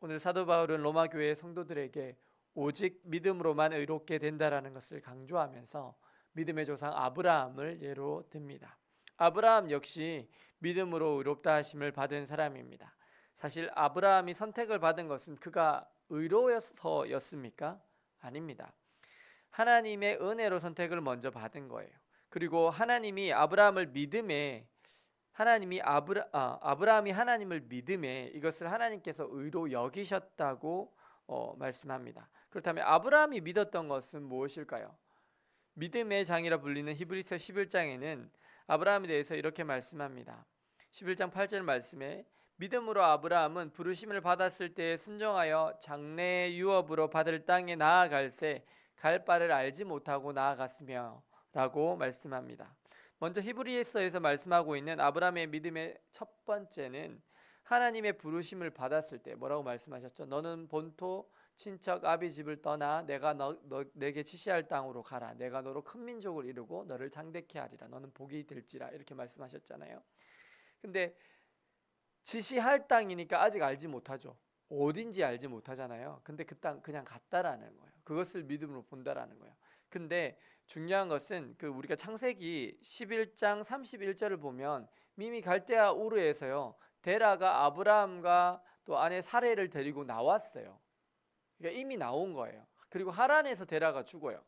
오늘 사도 바울은 로마 교회 성도들에게 오직 믿음으로만 의롭게 된다라는 것을 강조하면서 믿음의 조상 아브라함을 예로 듭니다. 아브라함 역시 믿음으로 의롭다 하심을 받은 사람입니다. 사실 아브라함이 선택을 받은 것은 그가 의로워서였습니까? 아닙니다. 하나님의 은혜로 선택을 먼저 받은 거예요. 그리고 하나님이 아브라함을 믿음에 하나님이 아브라, 아, 아브라함이 하나님을 믿음에 이것을 하나님께서 의로 여기셨다고 어, 말씀합니다. 그렇다면 아브라함이 믿었던 것은 무엇일까요? 믿음의 장이라 불리는 히브리서 11장에는 아브라함에 대해서 이렇게 말씀합니다. 11장 8절 말씀에 믿음으로 아브라함은 부르심을 받았을 때 순종하여 장래 유업으로 받을 땅에 나아갈새 갈 바를 알지 못하고 나아갔으며 라고 말씀합니다. 먼저 히브리서에서 말씀하고 있는 아브라함의 믿음의 첫 번째는 하나님의 부르심을 받았을 때 뭐라고 말씀하셨죠? 너는 본토 친척 아비 집을 떠나 내가 너, 너, 내게 지시할 땅으로 가라. 내가 너로 큰 민족을 이루고 너를 장대케 하리라. 너는 복이 될지라 이렇게 말씀하셨잖아요. 근데 지시할 땅이니까 아직 알지 못하죠. 어딘지 알지 못하잖아요. 근데 그 땅 그냥 갔다라는 거예요. 그것을 믿음으로 본다라는 거예요. 근데 중요한 것은 그 우리가 창세기 11장 31절을 보면 미미 갈대아 우르에서요. 데라가 아브라함과 또 아내 사레를 데리고 나왔어요. 그러니까 이미 나온 거예요. 그리고 하란에서 데라가 죽어요.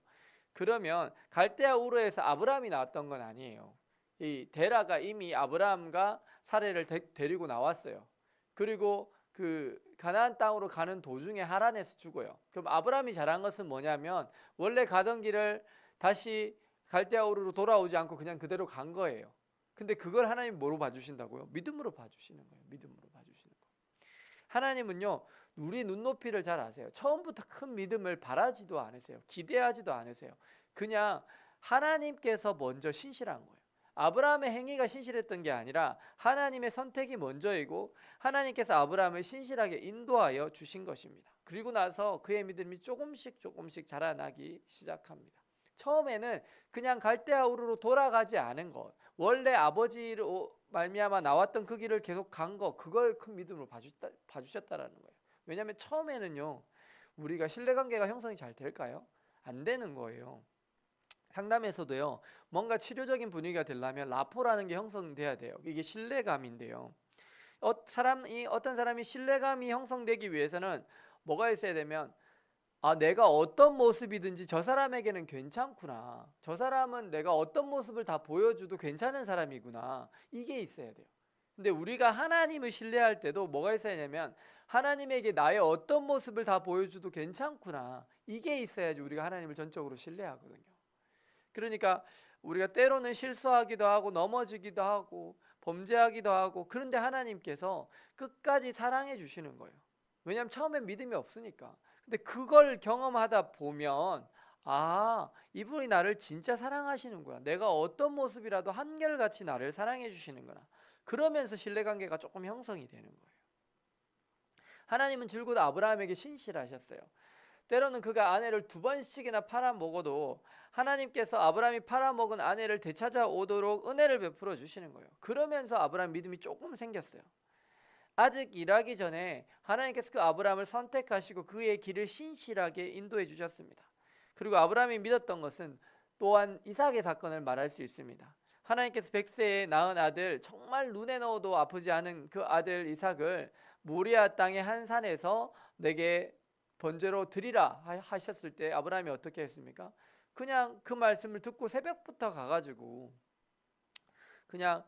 그러면 갈대아 우르에서 아브라함이 나왔던 건 아니에요. 이 데라가 이미 아브라함과 사레를 데, 리고 나왔어요. 그리고 그 가나안 땅으로 가는 도중에 하란에서 죽어요. 그럼 아브라함이 잘한 것은 뭐냐면 원래 가던 길을 다시 갈대아 우르로 돌아오지 않고 그냥 그대로 간 거예요. 근데 그걸 하나님 뭐로 봐주신다고요? 믿음으로 봐주시는 거예요. 믿음으로 봐주시는 거. 하나님은요, 우리 눈높이를 잘 아세요. 처음부터 큰 믿음을 바라지도 않으세요. 기대하지도 않으세요. 그냥 하나님께서 먼저 신실한 거예요. 아브라함의 행위가 신실했던 게 아니라 하나님의 선택이 먼저이고 하나님께서 아브라함을 신실하게 인도하여 주신 것입니다. 그리고 나서 그의 믿음이 조금씩 조금씩 자라나기 시작합니다. 처음에는 그냥 갈대아우르로 돌아가지 않은 것, 원래 아버지로 말미암아 나왔던 그 길을 계속 간 것, 그걸 큰 믿음으로 봐주셨다, 봐주셨다라는 거예요. 왜냐하면 처음에는요, 우리가 신뢰관계가 형성이 잘 될까요? 안 되는 거예요. 상담에서도요, 뭔가 치료적인 분위기가 되려면 라포라는 게 형성돼야 돼요. 이게 신뢰감인데요. 어, 사람이 어떤 사람이 신뢰감이 형성되기 위해서는 뭐가 있어야 되면 아, 내가 어떤 모습이든지 저 사람에게는 괜찮구나. 저 사람은 내가 어떤 모습을 다 보여줘도 괜찮은 사람이구나. 이게 있어야 돼요. 근데 우리가 하나님을 신뢰할 때도 뭐가 있어야 되냐면 하나님에게 나의 어떤 모습을 다 보여줘도 괜찮구나. 이게 있어야지 우리가 하나님을 전적으로 신뢰하거든요. 그러니까 우리가 때로는 실수하기도 하고 넘어지기도 하고 범죄하기도 하고 그런데 하나님께서 끝까지 사랑해 주시는 거예요. 왜냐하면 처음엔 믿음이 없으니까. 근데 그걸 경험하다 보면 아, 이분이 나를 진짜 사랑하시는구나. 내가 어떤 모습이라도 한결같이 나를 사랑해 주시는구나. 그러면서 신뢰관계가 조금 형성이 되는 거예요. 하나님은 줄곧 아브라함에게 신실하셨어요. 때로는 그가 아내를 두 번씩이나 팔아먹어도 하나님께서 아브라함이 팔아먹은 아내를 되찾아오도록 은혜를 베풀어 주시는 거예요. 그러면서 아브라함 믿음이 조금 생겼어요. 아직 일하기 전에 하나님께서 그 아브라함을 선택하시고 그의 길을 신실하게 인도해 주셨습니다. 그리고 아브라함이 믿었던 것은 또한 이삭의 사건을 말할 수 있습니다. 하나님께서 백세에 낳은 아들 정말 눈에 넣어도 아프지 않은 그 아들 이삭을 모리아 땅의 한 산에서 내게 번제로 드리라 하셨을 때 아브라함이 어떻게 했습니까? 그냥 그 말씀을 듣고 새벽부터 가가지고 그냥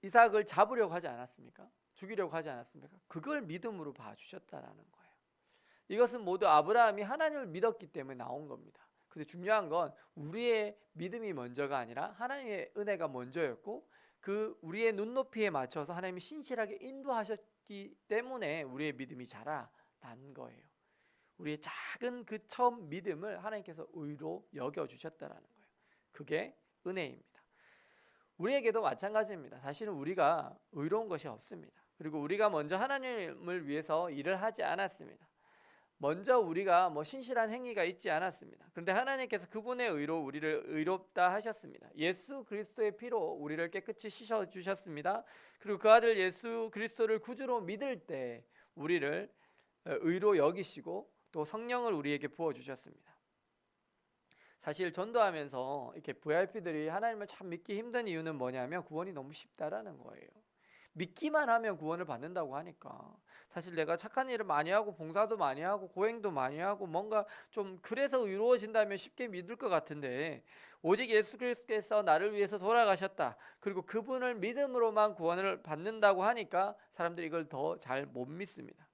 이삭을 잡으려고 하지 않았습니까? 죽이려고 하지 않았습니까? 그걸 믿음으로 봐주셨다라는 거예요. 이것은 모두 아브라함이 하나님을 믿었기 때문에 나온 겁니다. 근데 중요한 건 우리의 믿음이 먼저가 아니라 하나님의 은혜가 먼저였고 그 우리의 눈높이에 맞춰서 하나님이 신실하게 인도하셨기 때문에 우리의 믿음이 자라난 거예요. 우리의 작은 그 처음 믿음을 하나님께서 의로 여겨 주셨다라는 거예요. 그게 은혜입니다. 우리에게도 마찬가지입니다. 사실은 우리가 의로운 것이 없습니다. 그리고 우리가 먼저 하나님을 위해서 일을 하지 않았습니다. 먼저 우리가 뭐 신실한 행위가 있지 않았습니다. 그런데 하나님께서 그분의 의로 우리를 의롭다 하셨습니다. 예수 그리스도의 피로 우리를 깨끗이 씻어 주셨습니다. 그리고 그 아들 예수 그리스도를 구주로 믿을 때 우리를 의로 여기시고 또 성령을 우리에게 부어 주셨습니다. 사실 전도하면서 이렇게 VIP들이 하나님을 참 믿기 힘든 이유는 뭐냐면 구원이 너무 쉽다라는 거예요. 믿기만 하면 구원을 받는다고 하니까 사실 내가 착한 일을 많이 하고 봉사도 많이 하고 고행도 많이 하고 뭔가 좀 그래서 의로워진다면 쉽게 믿을 것 같은데 오직 예수 그리스도께서 나를 위해서 돌아가셨다 그리고 그분을 믿음으로만 구원을 받는다고 하니까 사람들이 이걸 더 잘 못 믿습니다.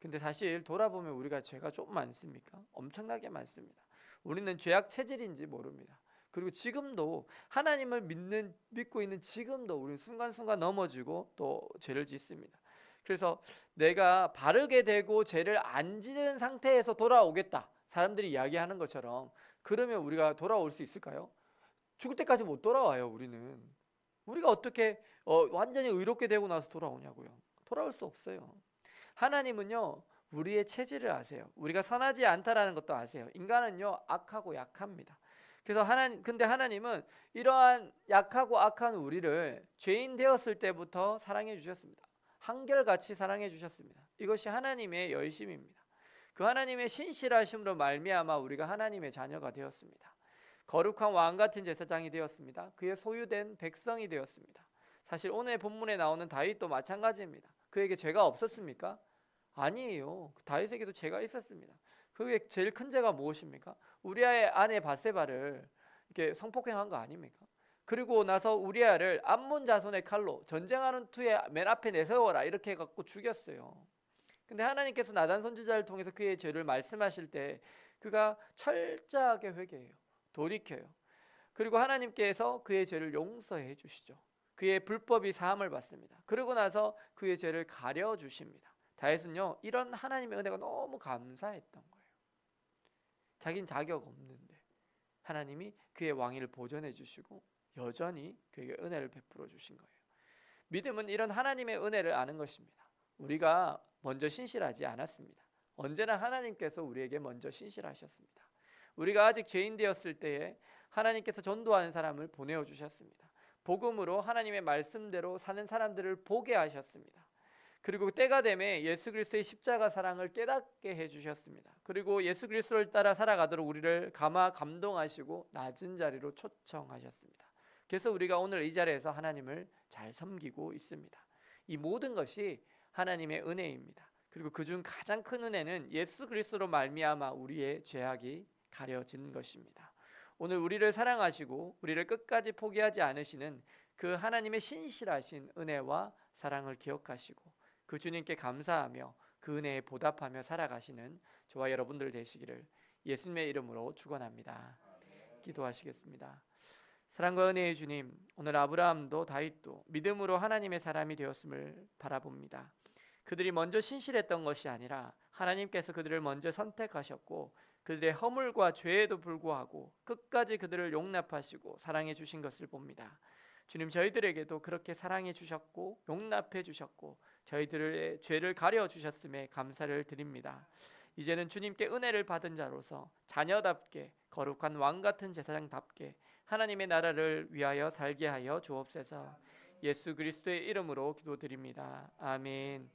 근데 사실 돌아보면 우리가 죄가 좀 많습니까? 엄청나게 많습니다. 우리는 죄악 체질인지 모릅니다. 그리고 지금도 하나님을 믿는 믿고 있는 지금도 우리 순간순간 넘어지고 또 죄를 짓습니다. 그래서 내가 바르게 되고 죄를 안 지는 상태에서 돌아오겠다. 사람들이 이야기하는 것처럼 그러면 우리가 돌아올 수 있을까요? 죽을 때까지 못 돌아와요, 우리는. 우리가 어떻게 어, 완전히 의롭게 되고 나서 돌아오냐고요. 돌아올 수 없어요. 하나님은요. 우리의 체질을 아세요. 우리가 선하지 않다라는 것도 아세요. 인간은요. 악하고 약합니다. 그래서 하나님 근데 하나님은 이러한 약하고 악한 우리를 죄인 되었을 때부터 사랑해 주셨습니다. 한결같이 사랑해 주셨습니다. 이것이 하나님의 열심입니다. 그 하나님의 신실하심으로 말미암아 우리가 하나님의 자녀가 되었습니다. 거룩한 왕 같은 제사장이 되었습니다. 그의 소유된 백성이 되었습니다. 사실 오늘 본문에 나오는 다윗도 마찬가지입니다. 그에게 죄가 없었습니까? 아니에요. 다윗에게도 죄가 있었습니다. 그게 제일 큰 죄가 무엇입니까? 우리아의 아내 바세바를 이렇게 성폭행한 거 아닙니까? 그리고 나서 우리아를 암몬 자손의 칼로 전쟁하는 투에 맨 앞에 내세워라 이렇게 갖고 죽였어요. 근데 하나님께서 나단 선지자를 통해서 그의 죄를 말씀하실 때 그가 철저하게 회개해요. 돌이켜요. 그리고 하나님께서 그의 죄를 용서해 주시죠. 그의 불법이 사함을 받습니다. 그러고 나서 그의 죄를 가려 주십니다. 다윗은요 이런 하나님의 은혜가 너무 감사했던 거예요. 자긴 자격 없는데 하나님이 그의 왕위를 보존해 주시고 여전히 그에게 은혜를 베풀어 주신 거예요. 믿음은 이런 하나님의 은혜를 아는 것입니다. 우리가 먼저 신실하지 않았습니다. 언제나 하나님께서 우리에게 먼저 신실하셨습니다. 우리가 아직 죄인 되었을 때에 하나님께서 전도하는 사람을 보내어 주셨습니다. 복음으로 하나님의 말씀대로 사는 사람들을 보게 하셨습니다. 그리고 때가 되매 예수 그리스도의 십자가 사랑을 깨닫게 해 주셨습니다. 그리고 예수 그리스도를 따라 살아가도록 우리를 감화 감동하시고 낮은 자리로 초청하셨습니다. 그래서 우리가 오늘 이 자리에서 하나님을 잘 섬기고 있습니다. 이 모든 것이 하나님의 은혜입니다. 그리고 그중 가장 큰 은혜는 예수 그리스도로 말미암아 우리의 죄악이 가려진 것입니다. 오늘 우리를 사랑하시고 우리를 끝까지 포기하지 않으시는 그 하나님의 신실하신 은혜와 사랑을 기억하시고 그 주님께 감사하며 그 은혜에 보답하며 살아가시는 저와 여러분들 되시기를 예수님의 이름으로 축원합니다. 기도하시겠습니다. 사랑과 은혜의 주님, 오늘 아브라함도 다윗도 믿음으로 하나님의 사람이 되었음을 바라봅니다. 그들이 먼저 신실했던 것이 아니라 하나님께서 그들을 먼저 선택하셨고 그들의 허물과 죄에도 불구하고 끝까지 그들을 용납하시고 사랑해 주신 것을 봅니다. 주님 저희들에게도 그렇게 사랑해 주셨고 용납해 주셨고 저희들의 죄를 가려 주셨음에 감사를 드립니다. 이제는 주님께 은혜를 받은 자로서 자녀답게 거룩한 왕 같은 제사장답게 하나님의 나라를 위하여 살게 하여 주옵소서. 예수 그리스도의 이름으로 기도드립니다. 아멘.